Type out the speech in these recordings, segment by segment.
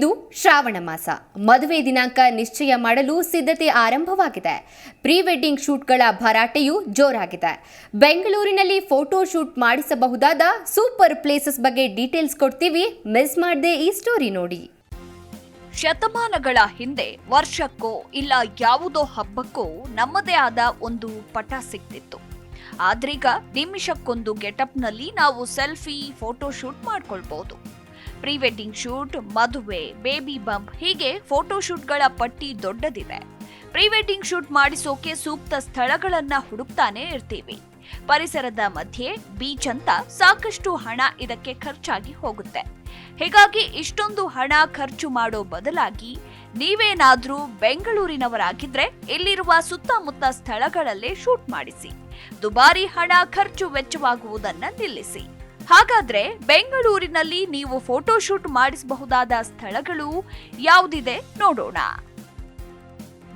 ಇದು ಶ್ರಾವಣ ಮಾಸ. ಮದುವೆ ದಿನಾಂಕ ನಿಶ್ಚಯ ಮಾಡಲು ಸಿದ್ಧತೆ ಆರಂಭವಾಗಿದೆ. ಪ್ರೀ ವೆಡ್ಡಿಂಗ್ ಶೂಟ್ಗಳ ಭರಾಟೆಯು ಜೋರಾಗಿದೆ. ಬೆಂಗಳೂರಿನಲ್ಲಿ ಫೋಟೋ ಶೂಟ್ ಮಾಡಿಸಬಹುದಾದ ಸೂಪರ್ ಪ್ಲೇಸಸ್ ಬಗ್ಗೆ ಡೀಟೇಲ್ಸ್ ಕೊಡ್ತೀವಿ. ಮಿಸ್ ಮಾಡದೆ ಈ ಸ್ಟೋರಿ ನೋಡಿ. ಶತಮಾನಗಳ ಹಿಂದೆ ವರ್ಷಕ್ಕೋ ಇಲ್ಲ ಯಾವುದೋ ಹಬ್ಬಕ್ಕೋ ನಮ್ಮದೇ ಆದ ಒಂದು ಪಟ ಸಿಗ್ತಿತ್ತು ಆದ್ರೀಗ ನಿಮಿಷಕ್ಕೊಂದು ಗೆಟಪ್ನಲ್ಲಿ ನಾವು ಸೆಲ್ಫಿ, ಫೋಟೋ ಶೂಟ್ ಮಾಡ್ಕೊಳ್ಬಹುದು ಪ್ರೀ ವೆಡ್ಡಿಂಗ್ ಶೂಟ್, ಮದುವೆ, ಬೇಬಿ ಬಂಪ್ ಹೀಗೆ ಫೋಟೋ ಶೂಟ್ಗಳ ಪಟ್ಟಿ ದೊಡ್ಡದಿದೆ. ಪ್ರೀ ವೆಡ್ಡಿಂಗ್ ಶೂಟ್ ಮಾಡಿಸೋಕೆ ಸೂಕ್ತ ಸ್ಥಳಗಳನ್ನ ಹುಡುಕ್ತಾನೆ ಇರ್ತೀವಿ. ಪರಿಸರದ ಮಧ್ಯೆ ಬೀಚ್ ಅಂತ ಸಾಕಷ್ಟು ಹಣ ಇದಕ್ಕೆ ಖರ್ಚಾಗಿ ಹೋಗುತ್ತೆ. ಹೀಗಾಗಿ ಇಷ್ಟೊಂದು ಹಣ ಖರ್ಚು ಮಾಡೋ ಬದಲಾಗಿ ನೀವೇನಾದ್ರೂ ಬೆಂಗಳೂರಿನವರಾಗಿದ್ರೆ ಇಲ್ಲಿರುವ ಸುತ್ತಮುತ್ತ ಸ್ಥಳಗಳಲ್ಲೇ ಶೂಟ್ ಮಾಡಿಸಿ. ದುಬಾರಿ ಹಣ ಖರ್ಚು ವೆಚ್ಚವಾಗುವುದನ್ನ ನಿಲ್ಲಿಸಿ. ಹಾಗಾದ್ರೆ ಬೆಂಗಳೂರಿನಲ್ಲಿ ನೀವು ಫೋಟೋಶೂಟ್ ಮಾಡಿಸಬಹುದಾದ ಸ್ಥಳಗಳು ಯಾವುದಿದೆ ನೋಡೋಣ.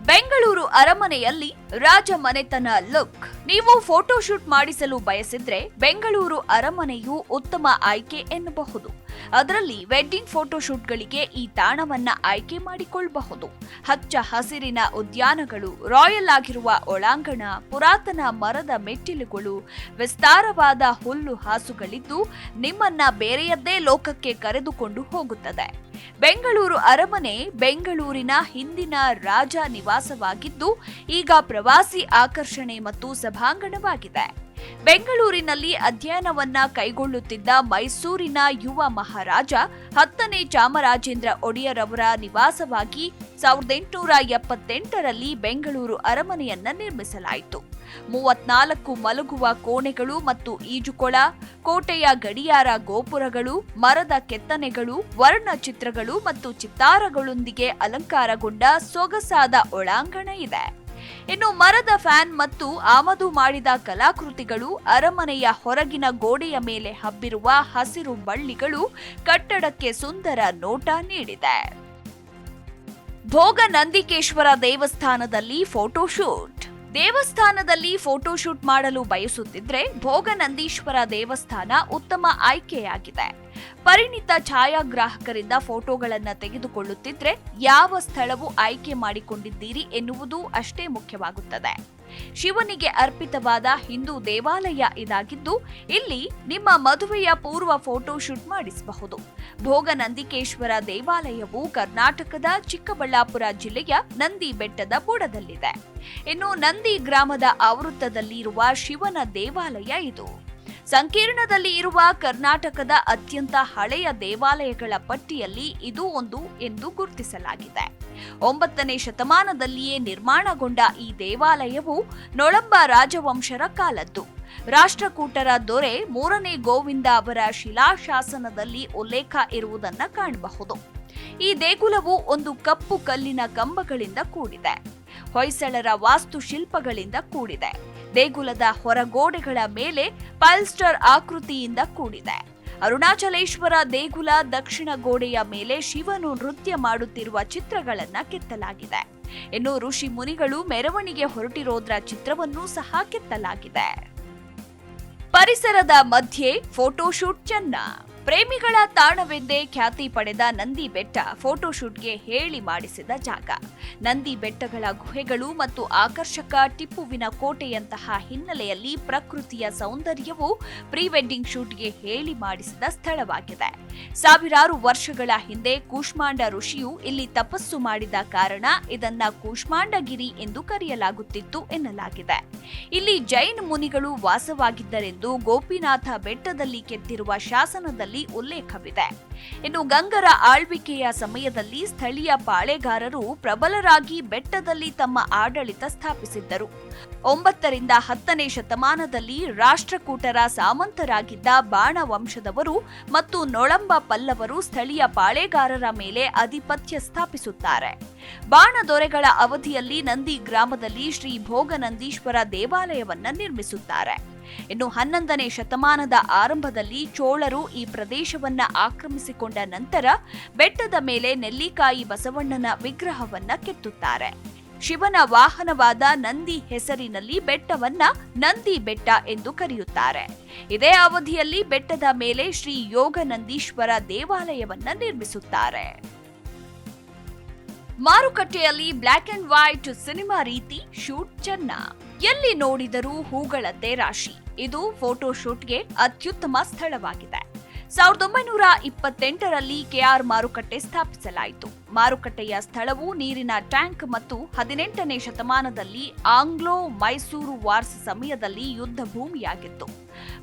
ಬೆಂಗಳೂರು ಅರಮನೆಯಲ್ಲಿ ರಾಜ ಮನೆತನ ಲುಕ್. ನೀವು ಫೋಟೋಶೂಟ್ ಮಾಡಿಸಲು ಬಯಸಿದ್ರೆ ಬೆಂಗಳೂರು ಅರಮನೆಯು ಉತ್ತಮ ಆಯ್ಕೆ ಎನ್ನಬಹುದು. ಅದರಲ್ಲಿ ವೆಡ್ಡಿಂಗ್ ಫೋಟೋಶೂಟ್ಗಳಿಗೆ ಈ ತಾಣವನ್ನ ಆಯ್ಕೆ ಮಾಡಿಕೊಳ್ಳಬಹುದು ಹಚ್ಚ ಹಸಿರಿನ ಉದ್ಯಾನಗಳು, ರಾಯಲ್ ಆಗಿರುವ ಒಳಾಂಗಣ, ಪುರಾತನ ಮರದ ಮೆಟ್ಟಿಲುಗಳು, ವಿಸ್ತಾರವಾದ ಹುಲ್ಲು ಹಾಸುಗಳಿದ್ದು ನಿಮ್ಮನ್ನ ಬೇರೆಯದ್ದೇ ಲೋಕಕ್ಕೆ ಕರೆದುಕೊಂಡು ಹೋಗುತ್ತದೆ. ಬೆಂಗಳೂರು ಅರಮನೆ ಬೆಂಗಳೂರಿನ ಹಿಂದಿನ ರಾಜ ನಿವಾಸವಾಗಿದ್ದು ಈಗ ಪ್ರವಾಸಿ ಆಕರ್ಷಣೆ ಮತ್ತು ಸಭಾಂಗಣವಾಗಿದೆ. ಬೆಂಗಳೂರಿನಲ್ಲಿ ಅಧ್ಯಯನವನ್ನ ಕೈಗೊಳ್ಳುತ್ತಿದ್ದ ಮೈಸೂರಿನ ಯುವ ಮಹಾರಾಜ, ಹತ್ತನೇ ಚಾಮರಾಜೇಂದ್ರ ಒಡೆಯರವರ ನಿವಾಸವಾಗಿ ಸಾವಿರದ ಎಂಟುನೂರ ಎಪ್ಪತ್ತೆಂಟರಲ್ಲಿ ಬೆಂಗಳೂರು ಅರಮನೆಯನ್ನ ನಿರ್ಮಿಸಲಾಯಿತು. ಮೂವತ್ನಾಲ್ಕು ಮಲಗುವ ಕೋಣೆಗಳು ಮತ್ತು ಈಜುಕೊಳ, ಕೋಟೆಯ ಗಡಿಯಾರ ಗೋಪುರಗಳು, ಮರದ ಕೆತ್ತನೆಗಳು, ವರ್ಣಚಿತ್ರಗಳು ಮತ್ತು ಚಿತ್ತಾರಗಳೊಂದಿಗೆ ಅಲಂಕಾರಗೊಂಡ ಸೊಗಸಾದ ಒಳಾಂಗಣ ಇದೆ. ಇನ್ನು ಮರದ ಫ್ಯಾನ್ ಮತ್ತು ಆಮದು ಮಾಡಿದ ಕಲಾಕೃತಿಗಳು ಅರಮನೆಯ ಹೊರಗಿನ ಗೋಡೆಯ ಮೇಲೆ ಹಬ್ಬಿರುವ ಹಸಿರು ಬಳ್ಳಿಗಳು ಕಟ್ಟಡಕ್ಕೆ ಸುಂದರ ನೋಟ ನೀಡಿದೆ. ಭೋಗ ನಂದಿಕೇಶ್ವರ ದೇವಸ್ಥಾನದಲ್ಲಿ ಫೋಟೋಶೂಟ್. ದೇವಸ್ಥಾನದಲ್ಲಿ ಫೋಟೋಶೂಟ್ ಮಾಡಲು ಬಯಸುತ್ತಿದ್ರೆ ಭೋಗನಂದೀಶ್ವರ ದೇವಸ್ಥಾನ ಉತ್ತಮ ಆಯ್ಕೆಯಾಗಿದೆ. ಪರಿಣಿತ ಛಾಯಾಗ್ರಾಹಕರಿಂದ ಫೋಟೋಗಳನ್ನು ತೆಗೆದುಕೊಳ್ಳುತ್ತಿದ್ರೆ ಯಾವ ಸ್ಥಳವು ಆಯ್ಕೆ ಮಾಡಿಕೊಂಡಿದ್ದೀರಿ ಎನ್ನುವುದು ಅಷ್ಟೇ ಮುಖ್ಯವಾಗುತ್ತದೆ. ಶಿವನಿಗೆ ಅರ್ಪಿತವಾದ ಹಿಂದೂ ದೇವಾಲಯ ಇದಾಗಿದ್ದು, ಇಲ್ಲಿ ನಿಮ್ಮ ಮದುವೆಯ ಪೂರ್ವ ಫೋಟೋ ಶೂಟ್ ಮಾಡಿಸಬಹುದು. ಭೋಗನಂದಿಕೇಶ್ವರ ದೇವಾಲಯವು ಕರ್ನಾಟಕದ ಚಿಕ್ಕಬಳ್ಳಾಪುರ ಜಿಲ್ಲೆಯ ನಂದಿ ಬೆಟ್ಟದ ಬುಡದಲ್ಲಿದೆ. ಇನ್ನು ನಂದಿ ಗ್ರಾಮದ ಆವೃತ್ತದಲ್ಲಿರುವ ಶಿವನ ದೇವಾಲಯ ಇದು. ಸಂಕೀರ್ಣದಲ್ಲಿ ಇರುವ ಕರ್ನಾಟಕದ ಅತ್ಯಂತ ಹಳೆಯ ದೇವಾಲಯಗಳ ಪಟ್ಟಿಯಲ್ಲಿ ಇದು ಒಂದು ಎಂದು ಗುರುತಿಸಲಾಗಿದೆ. ಒಂಬತ್ತನೇ ಶತಮಾನದಲ್ಲಿಯೇ ನಿರ್ಮಾಣಗೊಂಡ ಈ ದೇವಾಲಯವು ನೊಳಂಬ ರಾಜವಂಶರ ಕಾಲದ್ದು. ರಾಷ್ಟ್ರಕೂಟರ ದೊರೆ ಮೂರನೇ ಗೋವಿಂದ ಅವರ ಶಿಲಾಶಾಸನದಲ್ಲಿ ಉಲ್ಲೇಖ ಇರುವುದನ್ನು ಕಾಣಬಹುದು. ಈ ದೇಗುಲವು ಒಂದು ಕಪ್ಪು ಕಲ್ಲಿನ ಕಂಬಗಳಿಂದ ಕೂಡಿದೆ. ಹೊಯ್ಸಳರ ವಾಸ್ತುಶಿಲ್ಪಗಳಿಂದ ಕೂಡಿದೆ. ದೇಗುಲದ ಹೊರಗೋಡೆಗಳ ಮೇಲೆ ಪಲ್ಸ್ಟರ್ ಆಕೃತಿಯಿಂದ ಕೂಡಿದೆ. ಅರುಣಾಚಲೇಶ್ವರ ದೇಗುಲ ದಕ್ಷಿಣ ಗೋಡೆಯ ಮೇಲೆ ಶಿವನು ನೃತ್ಯ ಮಾಡುತ್ತಿರುವ ಚಿತ್ರಗಳನ್ನ ಕೆತ್ತಲಾಗಿದೆ. ಇನ್ನು ಋಷಿ ಮುನಿಗಳು ಮೆರವಣಿಗೆ ಹೊರಟಿರೋದ್ರ ಚಿತ್ರವನ್ನೂ ಸಹ ಕೆತ್ತಲಾಗಿದೆ. ಪರಿಸರದ ಮಧ್ಯೆ ಫೋಟೋಶೂಟ್ ಚೆನ್ನ. ಪ್ರೇಮಿಗಳ ತಾಣವೆಂದೇ ಖ್ಯಾತಿ ಪಡೆದ ನಂದಿ ಬೆಟ್ಟ ಫೋಟೋಶೂಟ್ಗೆ ಹೇಳಿ ಮಾಡಿಸಿದ ಜಾಗ. ನಂದಿ ಬೆಟ್ಟಗಳ ಗುಹೆಗಳು ಮತ್ತು ಆಕರ್ಷಕ ಟಿಪ್ಪುವಿನ ಕೋಟೆಯಂತಹ ಹಿನ್ನೆಲೆಯಲ್ಲಿ ಪ್ರಕೃತಿಯ ಸೌಂದರ್ಯವು ಪ್ರೀ ವೆಡ್ಡಿಂಗ್ ಶೂಟ್ಗೆ ಹೇಳಿ ಮಾಡಿಸಿದ ಸ್ಥಳವಾಗಿದೆ. ಸಾವಿರಾರು ವರ್ಷಗಳ ಹಿಂದೆ ಕೂಷ್ಮಾಂಡ ಋಷಿಯು ಇಲ್ಲಿ ತಪಸ್ಸು ಮಾಡಿದ ಕಾರಣ ಇದನ್ನ ಕೂಷ್ಮಾಂಡಗಿರಿ ಎಂದು ಕರೆಯಲಾಗುತ್ತಿತ್ತು ಎನ್ನಲಾಗಿದೆ. ಇಲ್ಲಿ ಜೈನ್ ಮುನಿಗಳು ವಾಸವಾಗಿದ್ದರೆಂದು ಗೋಪಿನಾಥ ಬೆಟ್ಟದಲ್ಲಿ ಕೆತ್ತಿರುವ ಶಾಸನದಲ್ಲಿ ಉಲ್ಲೇಖವಿದೆ. ಇನ್ನು ಗಂಗರ ಆಳ್ವಿಕೆಯ ಸಮಯದಲ್ಲಿ ಸ್ಥಳೀಯ ಪಾಳೆಗಾರರು ಪ್ರಬಲರಾಗಿ ಬೆಟ್ಟದಲ್ಲಿ ತಮ್ಮ ಆಡಳಿತ ಸ್ಥಾಪಿಸಿದ್ದರು. ಒಂಬತ್ತರಿಂದ ಹತ್ತನೇ ಶತಮಾನದಲ್ಲಿ ರಾಷ್ಟ್ರಕೂಟರ ಸಾಮಂತರಾಗಿದ್ದ ಬಾಣ ವಂಶದವರು ಮತ್ತು ನೊಳಂಬ ಪಲ್ಲವರು ಸ್ಥಳೀಯ ಪಾಳೆಗಾರರ ಮೇಲೆ ಆಧಿಪತ್ಯ ಸ್ಥಾಪಿಸುತ್ತಾರೆ. ಬಾಣ ದೊರೆಗಳ ಅವಧಿಯಲ್ಲಿ ನಂದಿ ಗ್ರಾಮದಲ್ಲಿ ಶ್ರೀ ಭೋಗನಂದೀಶ್ವರ ದೇವಾಲಯವನ್ನು ನಿರ್ಮಿಸುತ್ತಾರೆ. ಇನ್ನು ಹನ್ನೊಂದನೇ ಶತಮಾನದ ಆರಂಭದಲ್ಲಿ ಚೋಳರು ಈ ಪ್ರದೇಶವನ್ನ ಆಕ್ರಮಿಸಿಕೊಂಡ ನಂತರ ಬೆಟ್ಟದ ಮೇಲೆ ನೆಲ್ಲಿಕಾಯಿ ಬಸವಣ್ಣನ ವಿಗ್ರಹವನ್ನ ಕೆತ್ತುತ್ತಾರೆ. ಶಿವನ ವಾಹನವಾದ ನಂದಿ ಹೆಸರಿನಲ್ಲಿ ಬೆಟ್ಟವನ್ನ ನಂದಿ ಬೆಟ್ಟ ಎಂದು ಕರೆಯುತ್ತಾರೆ. ಇದೇ ಅವಧಿಯಲ್ಲಿ ಬೆಟ್ಟದ ಮೇಲೆ ಶ್ರೀ ಯೋಗ ನಂದೀಶ್ವರ ದೇವಾಲಯವನ್ನ ನಿರ್ಮಿಸುತ್ತಾರೆ. ಮಾರುಕಟ್ಟೆಯಲ್ಲಿ ಬ್ಲ್ಯಾಕ್ ಅಂಡ್ ವೈಟ್ ಸಿನಿಮಾ ರೀತಿ ಶೂಟ್ ಚೆನ್ನ. ಎಲ್ಲಿ ನೋಡಿದರೂ ಹೂಗಳ ರಾಶಿ. ಇದು ಫೋಟೋಶೂಟ್ಗೆ ಅತ್ಯುತ್ತಮ ಸ್ಥಳವಾಗಿದೆ. ಸಾವಿರದ ಒಂಬೈನೂರ ಇಪ್ಪತ್ತೆಂಟರಲ್ಲಿ ಕೆಆರ್ ಮಾರುಕಟ್ಟೆ ಸ್ಥಾಪಿಸಲಾಯಿತು. ಮಾರುಕಟ್ಟೆಯ ಸ್ಥಳವು ನೀರಿನ ಟ್ಯಾಂಕ್ ಮತ್ತು ಹದಿನೆಂಟನೇ ಶತಮಾನದಲ್ಲಿ ಆಂಗ್ಲೋ ಮೈಸೂರು ವಾರ್ಸ್ ಸಮಯದಲ್ಲಿ ಯುದ್ಧ ಭೂಮಿಯಾಗಿತ್ತು.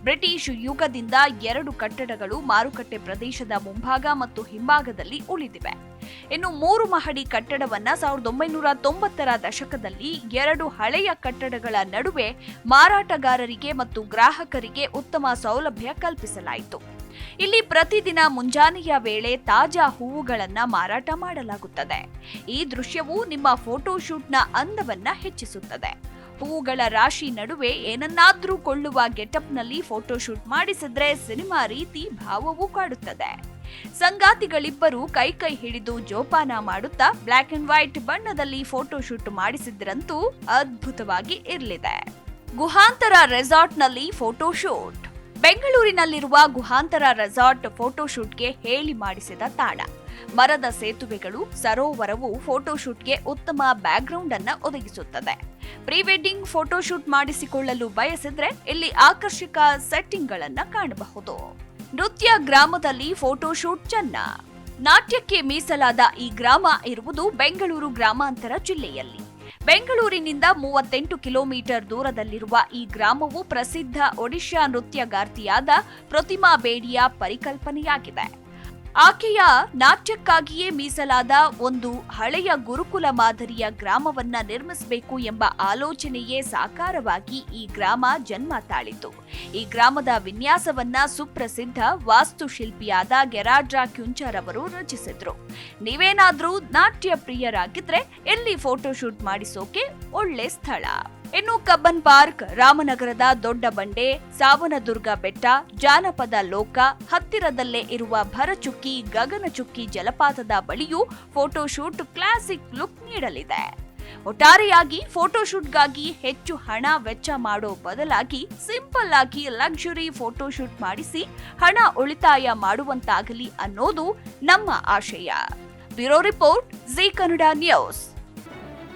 ಬ್ರಿಟಿಷ್ ಯುಗದಿಂದ ಎರಡು ಕಟ್ಟಡಗಳು ಮಾರುಕಟ್ಟೆ ಪ್ರದೇಶದ ಮುಂಭಾಗ ಮತ್ತು ಹಿಂಭಾಗದಲ್ಲಿ ಉಳಿದಿವೆ. ಇನ್ನು ಮೂರು ಮಹಡಿ ಕಟ್ಟಡವನ್ನ ಸಾವಿರದ ಒಂಬೈನೂರ ತೊಂಬತ್ತರ ದಶಕದಲ್ಲಿ ಎರಡು ಹಳೆಯ ಕಟ್ಟಡಗಳ ನಡುವೆ ಮಾರಾಟಗಾರರಿಗೆ ಮತ್ತು ಗ್ರಾಹಕರಿಗೆ ಉತ್ತಮ ಸೌಲಭ್ಯ ಕಲ್ಪಿಸಲಾಯಿತು. ಇಲ್ಲಿ ಪ್ರತಿದಿನ ಮುಂಜಾನೆಯ ವೇಳೆ ತಾಜಾ ಹೂವುಗಳನ್ನ ಮಾರಾಟ ಮಾಡಲಾಗುತ್ತದೆ. ಈ ದೃಶ್ಯವು ನಿಮ್ಮ ಫೋಟೋಶೂಟ್ನ ಅಂದವನ್ನು ಹೆಚ್ಚಿಸುತ್ತದೆ. ಹೂವುಗಳ ರಾಶಿ ನಡುವೆ ಏನನ್ನಾದ್ರೂ ಕೊಳ್ಳುವ ಗೆಟಪ್ನಲ್ಲಿ ಫೋಟೋಶೂಟ್ ಮಾಡಿಸಿದ್ರೆ ಸಿನಿಮಾ ರೀತಿ ಭಾವವೂ ಕಾಡುತ್ತದೆ. ಸಂಗಾತಿಗಳಿಬ್ಬರು ಕೈ ಕೈ ಹಿಡಿದು ಜೋಪಾನ ಮಾಡುತ್ತಾ ಬ್ಲ್ಯಾಕ್ ಅಂಡ್ ವೈಟ್ ಬಣ್ಣದಲ್ಲಿ ಫೋಟೋಶೂಟ್ ಮಾಡಿಸಿದ್ರಂತೂ ಅದ್ಭುತವಾಗಿ ಇರಲಿದೆ. ಗುಹಾಂತರ ರೆಸಾರ್ಟ್ನಲ್ಲಿ ಫೋಟೋಶೂಟ್ ಬೆಂಗಳೂರಿನಲ್ಲಿರುವ ಗುಹಾಂತರ ರೆಸಾರ್ಟ್ ಫೋಟೋಶೂಟ್ಗೆ ಹೇಳಿ ಮಾಡಿಸಿದ ತಾಣ. ಮರದ ಸೇತುವೆಗಳು ಸರೋವರವು ಫೋಟೋಶೂಟ್ಗೆ ಉತ್ತಮ ಬ್ಯಾಕ್ಗ್ರೌಂಡ್ ಅನ್ನು ಒದಗಿಸುತ್ತದೆ. ಪ್ರೀ ವೆಡ್ಡಿಂಗ್ ಫೋಟೋಶೂಟ್ ಮಾಡಿಸಿಕೊಳ್ಳಲು ಬಯಸಿದ್ರೆ ಇಲ್ಲಿ ಆಕರ್ಷಕ ಸೆಟ್ಟಿಂಗ್ಗಳನ್ನು ಕಾಣಬಹುದು. ನೃತ್ಯ ಗ್ರಾಮದಲ್ಲಿ ಫೋಟೋಶೂಟ್ ಚೆನ್ನ. ನಾಟ್ಯಕ್ಕೆ ಮೀಸಲಾದ ಈ ಗ್ರಾಮ ಇರುವುದು ಬೆಂಗಳೂರು ಗ್ರಾಮಾಂತರ ಜಿಲ್ಲೆಯಲ್ಲಿ. ಬೆಂಗಳೂರಿನಿಂದ ಮೂವತ್ತೆಂಟು ಕಿಲೋಮೀಟರ್ ದೂರದಲ್ಲಿರುವ ಈ ಗ್ರಾಮವು ಪ್ರಸಿದ್ಧ ಒಡಿಶಾ ನೃತ್ಯಗಾರ್ತಿಯಾದ ಪ್ರತಿಮಾ ಬೇಡಿಯ ಪರಿಕಲ್ಪನೆಯಾಗಿದೆ. ಆಕೆಯ ನಾಟ್ಯಕ್ಕಾಗಿಯೇ ಮೀಸಲಾದ ಒಂದು ಹಳೆಯ ಗುರುಕುಲ ಮಾದರಿಯ ಗ್ರಾಮವನ್ನ ನಿರ್ಮಿಸಬೇಕು ಎಂಬ ಆಲೋಚನೆಯೇ ಸಾಕಾರವಾಗಿ ಈ ಗ್ರಾಮ ಜನ್ಮ ತಾಳಿತು ಈ ಗ್ರಾಮದ ವಿನ್ಯಾಸವನ್ನ ಸುಪ್ರಸಿದ್ಧ ವಾಸ್ತುಶಿಲ್ಪಿಯಾದ ಗೆರಾಡ್ರಾ ಕ್ಯುಂಚರ್ ಅವರು ರಚಿಸಿದ್ರು. ನೀವೇನಾದ್ರೂ ನಾಟ್ಯ ಪ್ರಿಯರಾಗಿದ್ರೆ ಎಲ್ಲಿ ಫೋಟೋಶೂಟ್ ಮಾಡಿಸೋಕೆ ಒಳ್ಳೆ ಸ್ಥಳ. ಇನ್ನು ಕಬ್ಬನ್ ಪಾರ್ಕ್, ರಾಮನಗರದ ದೊಡ್ಡ ಬಂಡೆ, ಸಾವನದುರ್ಗ ಬೆಟ್ಟ, ಜಾನಪದ ಲೋಕ, ಹತ್ತಿರದಲ್ಲೇ ಇರುವ ಭರಚುಕ್ಕಿ, ಗಗನಚುಕ್ಕಿ ಜಲಪಾತದ ಬಳಿಯೂ ಫೋಟೋಶೂಟ್ ಕ್ಲಾಸಿಕ್ ಲುಕ್ ನೀಡಲಿದೆ. ಒಟ್ಟಾರೆಯಾಗಿ ಫೋಟೋಶೂಟ್ಗಾಗಿ ಹೆಚ್ಚು ಹಣ ವೆಚ್ಚ ಮಾಡೋ ಬದಲಾಗಿ ಸಿಂಪಲ್ ಆಗಿ ಲಕ್ಸುರಿ ಫೋಟೋಶೂಟ್ ಮಾಡಿಸಿ ಹಣ ಉಳಿತಾಯ ಮಾಡುವಂತಾಗಲಿ ಅನ್ನೋದು ನಮ್ಮ ಆಶಯ. Bureau report Zee Kannada news.